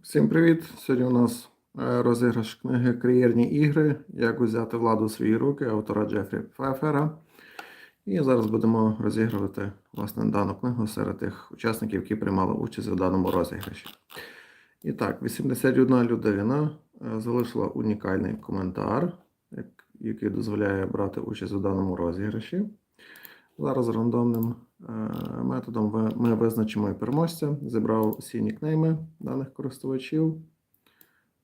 Всім привіт! Сьогодні у нас е, розіграш книги Кар'єрні ігри. Як взяти владу у свої руки автора Джефрі Пфефера. І зараз будемо розігрувати власне дану книгу серед тих учасників, які приймали участь у даному розіграші. І так, 81 людина е, залишила унікальний коментар, який дозволяє брати участь у даному розіграші. Зараз рандомним е, методом ми визначимо переможця. Зібрав всі нікнейми даних користувачів.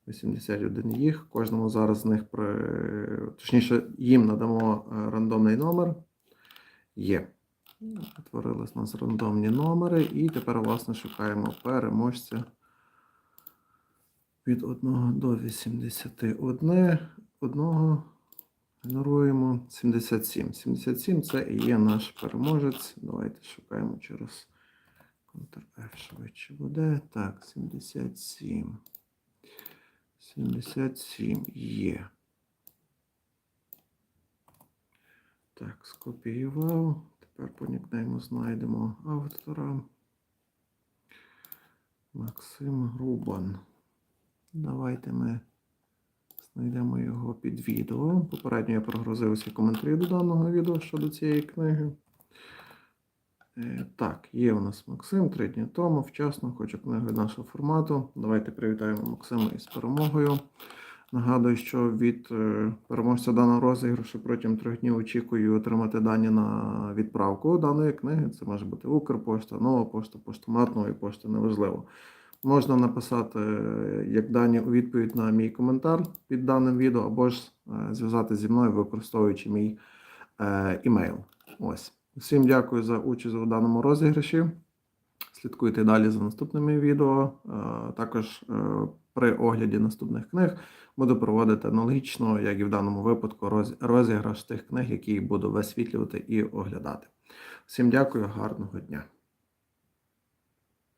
81 їх. Кожному зараз з них при... точніше, їм надамо е, рандомний номер. Є. Утворились у нас рандомні номери, і тепер, власне, шукаємо переможця від 1 до 81. Одного Генеруємо 77. 77 це і є наш переможець. Давайте шукаємо через Ctrl-F швидше буде. Так, 77. 77 є. Так, скопіював. Тепер по нікнейму знайдемо автора. Максим Грубан. Давайте ми знайдемо його під відео. Попередньо я прогрузив усі коментарі до даного відео щодо цієї книги. Е, Так, є у нас Максим три дні тому, вчасно, хочу книги нашого формату. Давайте привітаємо Максима із перемогою. Нагадую, що від е, переможця даного розіграшу протягом трьох днів очікую отримати дані на відправку даної книги. Це може бути Укрпошта, нова пошта, поштомат нової пошти, неважливо. Можна написати е, як дані у відповідь на мій коментар під даним відео, або ж е, зв'язати зі мною, використовуючи мій е, імейл. Ось. Всім дякую за участь у даному розіграші. Слідкуйте далі за наступними відео. Також при огляді наступних книг буду проводити аналогічно, як і в даному випадку, розіграш тих книг, які буду висвітлювати і оглядати. Всім дякую, гарного дня!